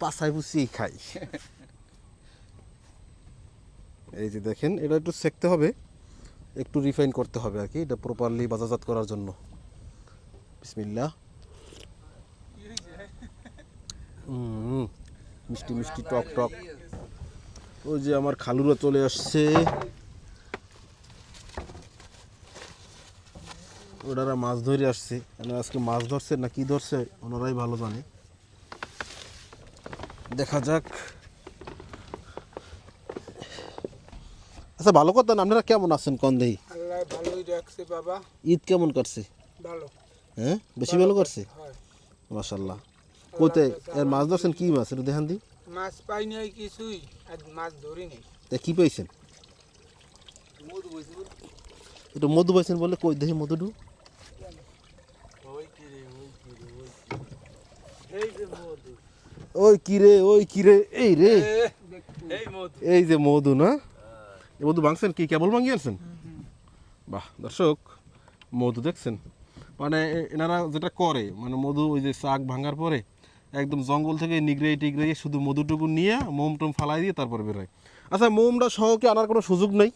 পাছায় পুষিয়েই খাই। এই যে দেখেন, এটা একটু সেকতে হবে, একটু রিফাইন করতে হবে আর কি, এটা প্রপারলি বাজারজাত করার জন্য। বিসমিল্লা মিষ্টি মিষ্টি টক টক। ওই যে আমার খালুরা চলে আসছে। ওনারা মাছ ধরে আসছে। আজকে মাছ ধরছে না কি ধরছে, ওনারাই ভালো জানে। দেখা যাক। আচ্ছা ভালো কথা আপনারা কেমন আছেন কন দেহি আল্লাহ ভালোই রাখছে বাবা। ঈদ কেমন ভালো। হ্যাঁ বেশি ভালো করছে? মাশাল্লাহ কোথায় এর মাছ ধরছেন কি মাছ? এটা দেখান দি। মাছ পাই নাই কিছুই আজ মাছ ধরি নেই। তা কি পাইছেন? একটু মধু পাইছেন বলে কই দেখি মধুটু? ওই কি রে ওই কি রে এই রে। এই মধু। এই রে। এই যে মধু না? এই মধু ভাঙছেন কি? কেবল ভাঙিয়ে আনছেন? বাহ দর্শক মধু দেখছেন? মানে এ- এনারা যেটা করে মানে মধু ওই যে শাক ভাঙার পরে একদম জঙ্গল থেকে নিগড়ে টিগড়ে শুধু মধুটুকু নিয়ে মোম টোম ফালাই দিয়ে তারপর বেরোয় আচ্ছা মোমটা সহ কি আনার কোনো সুযোগ নেই?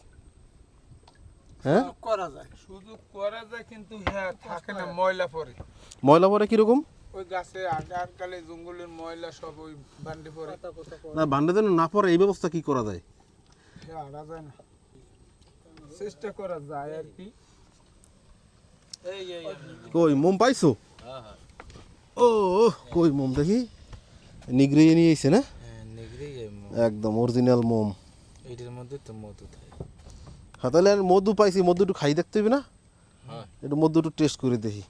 হ্যাঁ? করা যায়। সুযোগ করা যায় কিন্তু হ্যাঁ থাকে না ময়লা পরে ময়লা পরে কীরকম? ওই গাছে আগার কালে জঙ্গলের ময়লা সব ওই বান্ডে পরে। না বান্ডে যেন না পরে এই ব্যবস্থা কি করা যায়? হ্যাঁ আনা যায় না। চেষ্টা করা যায় আর কি। এই এই কই মোম পাইছো? ও ও, কই মোম দেখি। নিগড়িয়ে নিয়ে এসে না? হ্যাঁ একদম অরিজিনাল মোম। এটার মধ্যে তো মধু থাকে। হ্যাঁ তাহলে মধু পাইছি মধু একটু খাই দেখতে হবে না? হ্যাঁ। একটু মধু একটু টেস্ট করে দেখি।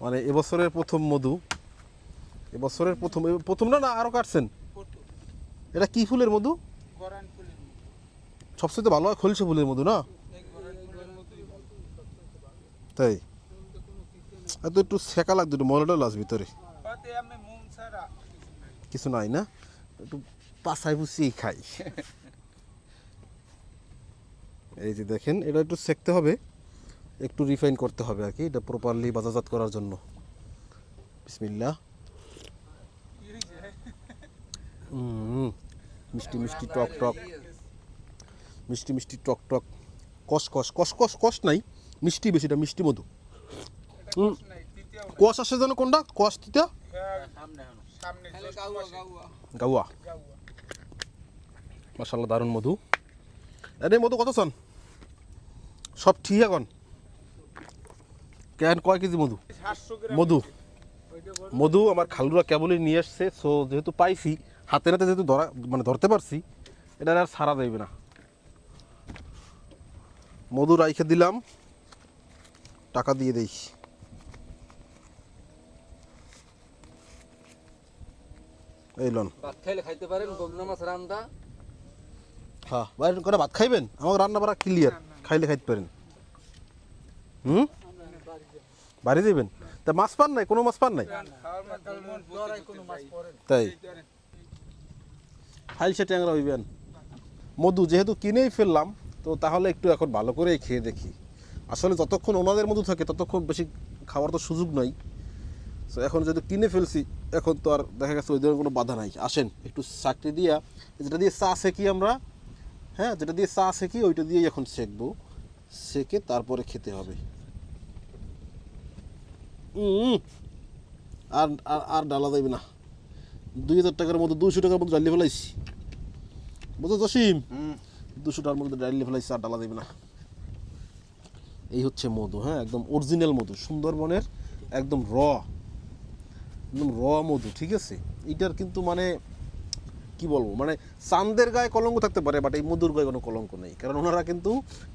মানে এবছরের প্রথম মধু। এবছরের প্রথম, এ- প্রথমটা না আরও কাটছেন? এটা কি ফুলের মধু? সবচেয়ে ভালো হয় খলসে ফুলের মধু, না? তাই? এত একটু সেকা লাগতো একটু ময়লাটা লাস ভিতরে। কিছু নাই না? একটু পাছায় পুষিয়েই খাই। এই যে দেখেন, এটা একটু সেকতে হবে। একটু রিফাইন করতে হবে আর কি, এটা প্রপারলি বাজারজাত করার জন্য। বিসমিল্লা মিষ্টি মিষ্টি, টক টক। মিষ্টি মিষ্টি, টক টক। কষ কষ কষ নাই। মিষ্টি বেশি, এটা মিষ্টি মধু। নাই আসে যেন কোনটা? কষ তিতা? গাওয়া। মাসাল্লাহ দারুণ মধু। এনে মধু কত চান? সব ঠিক এখন কেন কয় কেজি মধু? মধু। মধু আমার খালুরা কেবলই নিয়ে আসছে সো যেহেতু পাইছি হাতে হাতে যেহেতু ধরা মানে ধরতে পারছি এটা আর সারা দেবে না। মধু রাইখে দিলাম টাকা দিয়ে দেই। এই লন। ভাত খাইলে খাইতে পারেন বগনা মাছ রান্দা। হ্যাঁ বাইরে করে ভাত খাইবেন? আমাকে রান্না বাড়া ক্লিয়ার খাইলে খাইতে পারেন। হুম? বাড়ি যাবেন তা মাছ পান নাই? কোনো মাছ পান নাই? তাই? হাইলসা ট্যাংরা হইবেন। মধু যেহেতু কিনেই ফেললাম, তো তাহলে একটু এখন ভালো করেই খেয়ে দেখি। আসলে যতক্ষণ ওনাদের মধু থাকে, ততক্ষণ বেশি খাওয়ার তো সুযোগ নাই। তো এখন যেহেতু কিনে ফেলছি, এখন তো আর দেখা গেছে ওই ধরনের কোনো বাধা নাই। আসেন, একটু চাকরি দিয়া, যেটা দিয়ে চা সেকি আমরা হ্যাঁ যেটা দিয়ে চা সেকি, ওইটা দিয়েই এখন সেকবো। সেকে তারপরে খেতে হবে। আর আর আর ডালা দেবে না। দুই হাজার টাকার মধ্যে দুশো টাকার মতো ডালিয়ে ফেলাইছি। বুঝছ জসিম দুশো টাকার মধ্যে ডালিয়ে ফেলাইছি আর ডালা দেবে না। এই হচ্ছে মধু হ্যাঁ? একদম অরিজিনাল মধু সুন্দরবনের একদম র একদম র মধু ঠিক আছে? এটার কিন্তু মানে কি বলব? মানে চান্দের গায়ে কলঙ্ক থাকতে পারে বাট এই মধুর গায়ে কোনো কলঙ্ক নেই। কারণ ওনারা কিন্তু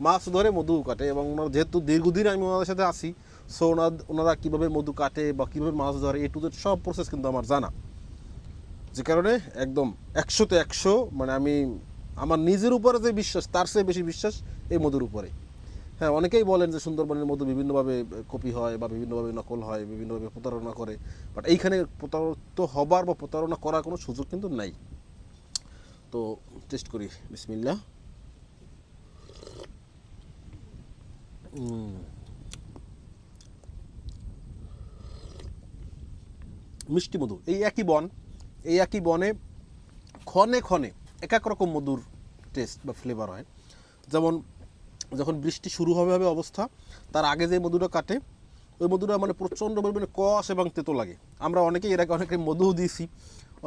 মাছ ধরে মধু কাটে এবং ওনারা যেহেতু দীর্ঘদিন আমি ওনাদের সাথে আসি সো ওনার ওনারা কীভাবে মধু কাটে বা কীভাবে মাছ ধরে এ টু সব প্রসেস কিন্তু আমার জানা। যে কারণে একদম একশোতে একশো মানে আমি, আমার নিজের উপরে যে বিশ্বাস, তার চেয়ে বেশি বিশ্বাস এই মধুর উপরে। হ্যাঁ অনেকেই বলেন যে সুন্দরবনের মধু বিভিন্নভাবে কপি হয় বা বিভিন্নভাবে নকল হয়, বিভিন্নভাবে প্রতারণা করে। বাট এইখানে প্রতারিত হবার বা প্রতারণা করার কোনো সুযোগ কিন্তু নাই। তো টেস্ট করি বিসমিল্লা। মিষ্টি মধু। এই একই বন, এই একই বনে ক্ষণে ক্ষণে এক এক রকম মধুর টেস্ট বা ফ্লেভার হয়। যেমন যখন বৃষ্টি শুরু হবে হবে অবস্থা, তার আগে যে মধুটা কাটে, ওই মধুটা মানে প্রচণ্ড পরিমাণে কষ এবং তেতো লাগে। আমরা অনেকেই এর আগে অনেকে মধুও দিয়েছি,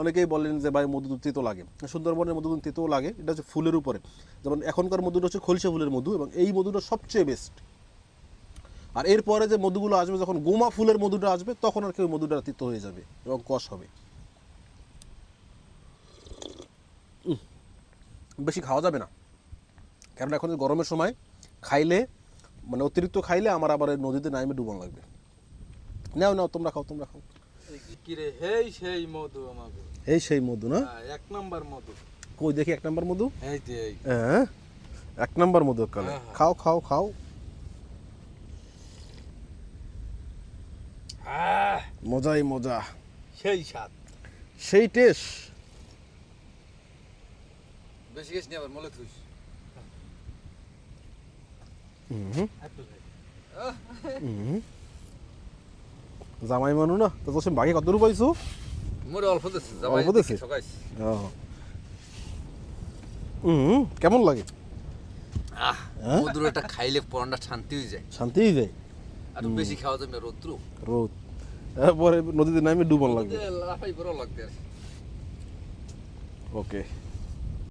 অনেকেই বলেন যে, ভাই, মধু তেতো লাগে। সুন্দরবনের মধু তেতো লাগে, এটা হচ্ছে ফুলের উপরে। যেমন এখনকার মধুটা হচ্ছে খলসা ফুলের মধু এবং এই মধুটা সবচেয়ে বেস্ট আর এরপরে যে মধুগুলো আসবে যখন গোমা ফুলের মধুটা আসবে তখন আর কি ওই মধুটা তিতো হয়ে যাবে এবং কষ হবে। বেশি খাওয়া যাবে না। কারণ এখন গরমের সময় খাইলে মানে অতিরিক্ত খাইলে আমার আবার নদীতে নাইমে ডুবান লাগবে। নাও নাও তোমরা খাও তোমরা খাও। হেই সেই মধু আমাকে। এই সেই মধু না? হ্যাঁ, এক নাম্বার মধু। কই দেখি এক নাম্বার মধু? হ্যাঁ এক নাম্বার মধু কালে হ্যাঁ, হ্যাঁ। খাও খাও খাও। মজাই মজা। সেই স্বাদ। সেই টেস্ট বেশি গেছ নি আবার মলে থুস জামাই মানু না তো তোর বাকি কত পাইছো? মোরে অল্প দিছে অল্প দিছে? সকাইছ হুম কেমন লাগে? আহ হ্যাঁ? মধুর একটা খাইলে পরনটা শান্তি হয়ে যায়। শান্তি হয়ে যায়? আর বেশি খাওয়া যাবে না রৌদ্র। রোদ। তারপরে নদীতে নামে ডুবন লাগবে। লাফাই বড় লাগবে আর ওকে।